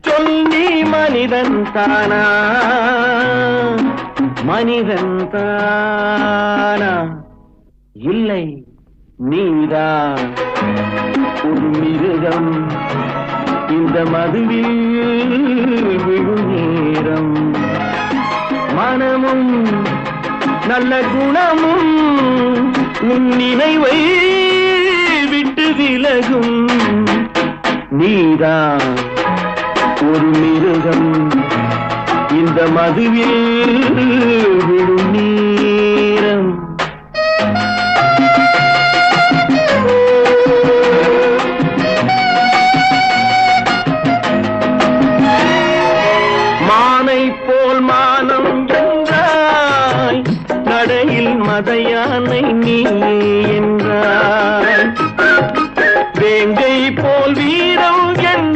சொல்லி மனிதன் தானா? மனிதன் தானா? இல்லை நீதான். ஒரு மிருகம் இந்த மதுவில் விழும் நேரம். மனமும் நல்ல குணமும் உன் நினைவை விட்டு விலகும். நீதான். ஒரு மிருகம். இந்த மதுவில் விழும் நேரம். மானை போல் மானம் என்றாய். நடையில் மதையானை நீ என்றாய். வேங்கை போல் வீரம்